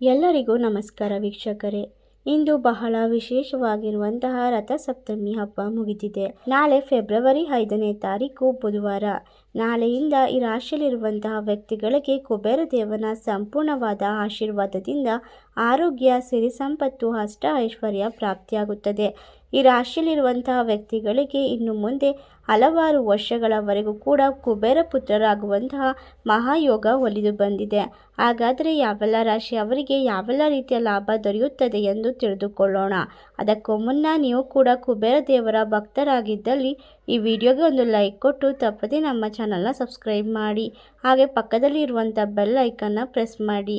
ಎಲ್ಲರಿಗೂ ನಮಸ್ಕಾರ ವೀಕ್ಷಕರೇ. ಇಂದು ಬಹಳ ವಿಶೇಷವಾಗಿರುವಂತಹ ರಥಸಪ್ತಮಿ ಹಬ್ಬ ಮುಗಿದಿದೆ. ನಾಳೆ ಫೆಬ್ರವರಿ ಐದನೇ ತಾರೀಕು ಬುಧವಾರ. ನಾಳೆಯಿಂದ ಈ ರಾಶಿಯಲ್ಲಿರುವಂತಹ ವ್ಯಕ್ತಿಗಳಿಗೆ ಕುಬೇರ ದೇವನ ಸಂಪೂರ್ಣವಾದ ಆಶೀರ್ವಾದದಿಂದ ಆರೋಗ್ಯ, ಸಿರಿ ಸಂಪತ್ತು, ಅಷ್ಟ ಐಶ್ವರ್ಯ ಪ್ರಾಪ್ತಿಯಾಗುತ್ತದೆ. ಈ ರಾಶಿಯಲ್ಲಿರುವಂತಹ ವ್ಯಕ್ತಿಗಳಿಗೆ ಇನ್ನು ಮುಂದೆ ಹಲವಾರು ವರ್ಷಗಳವರೆಗೂ ಕೂಡ ಕುಬೇರ ಪುತ್ರರಾಗುವಂತಹ ಮಹಾಯೋಗ ಒಲಿದು ಬಂದಿದೆ. ಹಾಗಾದರೆ ಯಾವೆಲ್ಲ ರಾಶಿ ಅವರಿಗೆ ಯಾವೆಲ್ಲ ರೀತಿಯ ಲಾಭ ದೊರೆಯುತ್ತದೆ ಎಂದು ತಿಳಿದುಕೊಳ್ಳೋಣ. ಅದಕ್ಕೂ ಮುನ್ನ ನೀವು ಕೂಡ ಕುಬೇರ ದೇವರ ಭಕ್ತರಾಗಿದ್ದಲ್ಲಿ ಈ ವಿಡಿಯೋಗೆ ಒಂದು ಲೈಕ್ ಕೊಟ್ಟು ತಪ್ಪದೇ ನಮ್ಮ ಚಾನಲ್ನ ಸಬ್ಸ್ಕ್ರೈಬ್ ಮಾಡಿ. ಹಾಗೆ ಪಕ್ಕದಲ್ಲಿ ಇರುವಂಥ ಬೆಲ್ ಐಕನ್ನ ಪ್ರೆಸ್ ಮಾಡಿ.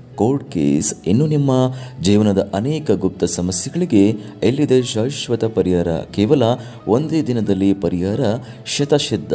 ಕೋರ್ಟ್ ಕೇಸ್ ಇನ್ನು ನಿಮ್ಮ ಜೀವನದ ಅನೇಕ ಗುಪ್ತ ಸಮಸ್ಯೆಗಳಿಗೆ ಎಲ್ಲಿದೆ ಶಾಶ್ವತ ಪರಿಹಾರ? ಕೇವಲ ಒಂದೇ ದಿನದಲ್ಲಿ ಪರಿಹಾರ? ಶತಸಿದ್ಧ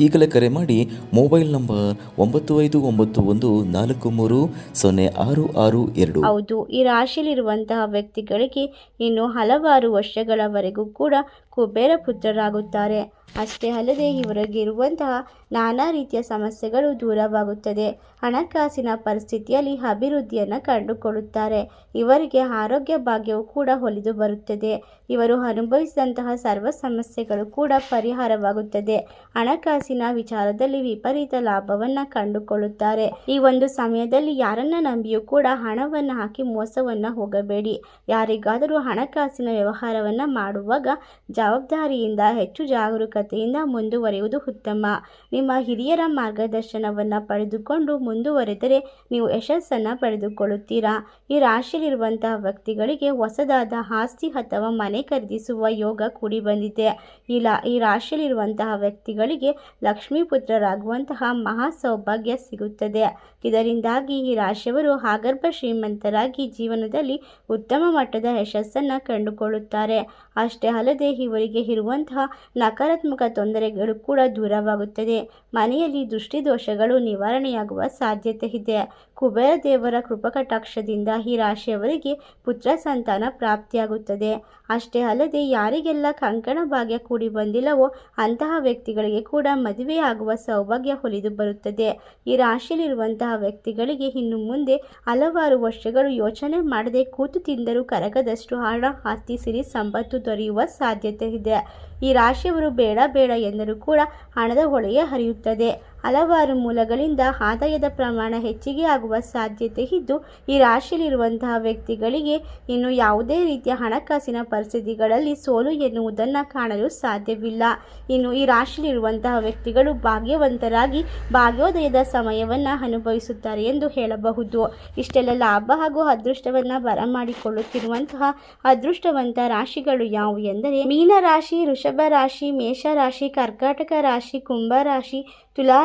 ಈಗಲೇ ಕರೆ ಮಾಡಿ ಮೊಬೈಲ್ ನಂಬರ್ ಒಂಬತ್ತು ಐದು ಒಂಬತ್ತು ಒಂದು ನಾಲ್ಕು ಮೂರು ಸೊನ್ನೆ ಆರು ಆರು ಎರಡು. ಹೌದು, ಈ ರಾಶಿಯಲ್ಲಿರುವಂತಹ ವ್ಯಕ್ತಿಗಳಿಗೆ ಇನ್ನು ಹಲವಾರು ವರ್ಷಗಳವರೆಗೂ ಕೂಡ ಕುಬೇರ ಪುತ್ರರಾಗುತ್ತಾರೆ. ಅಷ್ಟೇ ಅಲ್ಲದೆ ಇವರಿಗೆ ಇರುವಂತಹ ನಾನಾ ರೀತಿಯ ಸಮಸ್ಯೆಗಳು ದೂರವಾಗುತ್ತದೆ. ಹಣಕಾಸಿನ ಪರಿಸ್ಥಿತಿಯಲ್ಲಿ ಅಭಿವೃದ್ಧಿಯನ್ನು ಕಂಡುಕೊಳ್ಳುತ್ತಾರೆ. ಇವರಿಗೆ ಆರೋಗ್ಯ ಭಾಗ್ಯವು ಕೂಡ ಒಲಿದು ಬರುತ್ತದೆ. ಇವರು ಅನುಭವಿಸಿದಂತಹ ಸರ್ವ ಸಮಸ್ಯೆಗಳು ಕೂಡ ಪರಿಹಾರವಾಗುತ್ತದೆ. ಹಣಕಾಸಿನ ವಿಚಾರದಲ್ಲಿ ವಿಪರೀತ ಲಾಭವನ್ನು ಕಂಡುಕೊಳ್ಳುತ್ತಾರೆ. ಈ ಒಂದು ಸಮಯದಲ್ಲಿ ಯಾರನ್ನ ನಂಬಿಯೂ ಕೂಡ ಹಣವನ್ನು ಹಾಕಿ ಮೋಸವನ್ನು ಹೋಗಬೇಡಿ. ಯಾರಿಗಾದರೂ ಹಣಕಾಸಿನ ವ್ಯವಹಾರವನ್ನು ಮಾಡುವಾಗ ಜವಾಬ್ದಾರಿಯಿಂದ, ಹೆಚ್ಚು ಜಾಗರೂಕತೆಯಿಂದ ಮುಂದುವರಿಯುವುದು ಉತ್ತಮ. ನಿಮ್ಮ ಹಿರಿಯರ ಮಾರ್ಗದರ್ಶನವನ್ನು ಪಡೆದುಕೊಂಡು ಮುಂದುವರೆದರೆ ನೀವು ಯಶಸ್ಸನ್ನು ಪಡೆದುಕೊಳ್ಳುತ್ತೀರಾ? ಈ ರಾಶಿಯಲ್ಲಿರುವಂತಹ ವ್ಯಕ್ತಿಗಳಿಗೆ ಹೊಸದಾದ ಆಸ್ತಿ ಅಥವಾ ಮನೆ ಖರೀದಿಸುವ ಯೋಗ ಕೂಡಿ ಬಂದಿದೆ. ಇಲ್ಲ, ಈ ರಾಶಿಯಲ್ಲಿರುವಂತಹ ವ್ಯಕ್ತಿಗಳಿಗೆ ಲಕ್ಷ್ಮೀ ಪುತ್ರರಾಗುವಂತಹ ಮಹಾ ಸೌಭಾಗ್ಯ ಸಿಗುತ್ತದೆ. ಇದರಿಂದಾಗಿ ಈ ರಾಶಿಯವರು ಆಗರ್ಭ ಶ್ರೀಮಂತರಾಗಿ ಜೀವನದಲ್ಲಿ ಉತ್ತಮ ಮಟ್ಟದ ಯಶಸ್ಸನ್ನು ಕಂಡುಕೊಳ್ಳುತ್ತಾರೆ. ಅಷ್ಟೇ ಅಲ್ಲದೆ ಇವರಿಗೆ ಇರುವಂತಹ ನಕಾರಾತ್ಮಕ ತೊಂದರೆಗಳು ಕೂಡ ದೂರವಾಗುತ್ತದೆ. ಮನೆಯಲ್ಲಿ ದೃಷ್ಟಿದೋಷಗಳು ನಿವಾರಣೆಯಾಗುವ ಸಾಧ್ಯತೆ ಇದೆ. ಕುಬೇರ ದೇವರ ಕೃಪಕಟಾಕ್ಷದಿಂದ ಈ ರಾಶಿಯವರಿಗೆ ಪುತ್ರ ಸಂತಾನ ಪ್ರಾಪ್ತಿಯಾಗುತ್ತದೆ. ಅಷ್ಟೇ ಅಲ್ಲದೆ ಯಾರಿಗೆಲ್ಲ ಕಂಕಣ ಭಾಗ್ಯ ಕೂಡಿ ಬಂದಿಲ್ಲವೋ ಅಂತಹ ವ್ಯಕ್ತಿಗಳಿಗೆ ಕೂಡ ಮದುವೆಯಾಗುವ ಸೌಭಾಗ್ಯ ಹೊಲಿದು ಬರುತ್ತದೆ. ಈ ರಾಶಿಯಲ್ಲಿರುವಂತಹ ವ್ಯಕ್ತಿಗಳಿಗೆ ಇನ್ನು ಮುಂದೆ ಹಲವಾರು ವರ್ಷಗಳು ಯೋಚನೆ ಮಾಡದೆ ಕೂತು ತಿಂದರೂ ಕರಗದಷ್ಟು ಹಣ, ಆಸ್ತಿ, ಸಿರಿ, ಸಂಪತ್ತು ದೊರೆಯುವ ಸಾಧ್ಯತೆ ಇದೆ. ಈ ರಾಶಿಯವರು ಬೇಡ ಬೇಡ ಎಂದರೂ ಕೂಡ ಹಣದ ಹೊಳೆಯೇ ಹರಿಯುತ್ತದೆ. ಹಲವಾರು ಮೂಲಗಳಿಂದ ಆದಾಯದ ಪ್ರಮಾಣ ಹೆಚ್ಚಿಗೆ ಆಗುವ ಸಾಧ್ಯತೆ ಇದ್ದು, ಈ ರಾಶಿಯಲ್ಲಿರುವಂತಹ ವ್ಯಕ್ತಿಗಳಿಗೆ ಇನ್ನು ಯಾವುದೇ ರೀತಿಯ ಹಣಕಾಸಿನ ಪರಿಸ್ಥಿತಿಗಳಲ್ಲಿ ಸೋಲು ಎನ್ನುವುದನ್ನು ಕಾಣಲು ಸಾಧ್ಯವಿಲ್ಲ. ಇನ್ನು ಈ ರಾಶಿಯಲ್ಲಿರುವಂತಹ ವ್ಯಕ್ತಿಗಳು ಭಾಗ್ಯವಂತರಾಗಿ ಭಾಗ್ಯೋದಯದ ಸಮಯವನ್ನು ಅನುಭವಿಸುತ್ತಾರೆ ಎಂದು ಹೇಳಬಹುದು. ಇಷ್ಟೆಲ್ಲ ಲಾಭ ಹಾಗೂ ಅದೃಷ್ಟವನ್ನು ಬರಮಾಡಿಕೊಳ್ಳುತ್ತಿರುವಂತಹ ಅದೃಷ್ಟವಂತ ರಾಶಿಗಳು ಯಾವುವು ಎಂದರೆ, ಮೀನರಾಶಿ ವೃಷಭ ರಾಶಿ ಮೇಷ ರಾಶಿ ಕರ್ಕಾಟಕ ರಾಶಿ ಕುಂಭ ರಾಶಿ ತುಲಾ